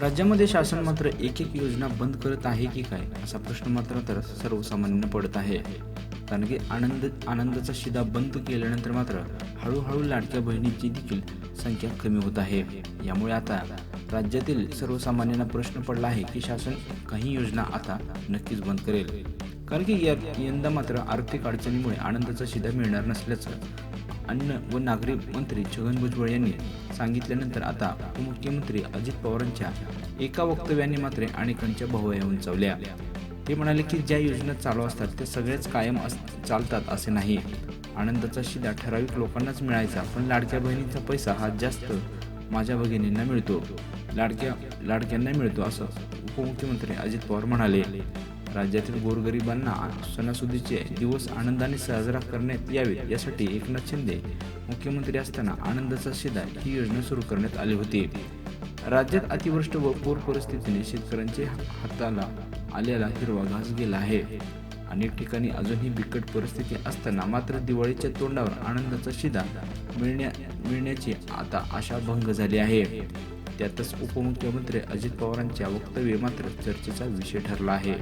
राज्यामध्ये शासन मात्र एक एक योजना बंद करत आहे की काय असा प्रश्न मात्र तर सर्वसामान्यांना पडत आहे. कारण की आनंद आनंदाचा शिदा बंद केल्यानंतर मात्र हळूहळू लाडक्या बहिणीची देखील संख्या कमी होत आहे. यामुळे आता राज्यातील सर्वसामान्यांना प्रश्न पडला आहे की शासन काही योजना आता नक्कीच बंद करेल. कारण की या यंदा मात्र आर्थिक अडचणीमुळे आनंदाचा शिधा मिळणार नसल्याचं अन्न व नागरी मंत्री छगन भुजबळ यांनी सांगितल्यानंतर आता उपमुख्यमंत्री अजित पवारांच्या एका वक्तव्याने मात्र अनेकांच्या भवया उंचावल्या. ते म्हणाले की ज्या योजना चालू असतात त्या सगळ्याच कायम अस चालतात असे नाही. आनंदाचा शिदा ठराविक लोकांनाच मिळायचा पण लाडक्या बहिणीचा पैसा हा जास्त माझ्या भगिनींना मिळतो. लाडक्या लाडक्यांना मिळतो असं उपमुख्यमंत्री अजित पवार म्हणाले. राज्यातील गोरगरिबांना सणासुदीचे दिवस आनंदाने साजरा करण्यात यावेत यासाठी एकनाथ शिंदे मुख्यमंत्री असताना आनंदाचा शिदा ही योजना सुरू करण्यात आली होती. राज्यात अतिवृष्टी व पूर परिस्थितीने शेतकऱ्यांचे हाताला आलेला हिरवा घास गेला आहे. अनेक ठिकाणी अजूनही बिकट परिस्थिती असताना मात्र दिवाळीच्या तोंडावर आनंदाचा शिदा मिळण्या मिळण्याची आता आशा भंग झाली आहे. त्यातच उपमुख्यमंत्री अजित पवारांच्या वक्तव्य मात्र चर्चेचा विषय ठरला आहे.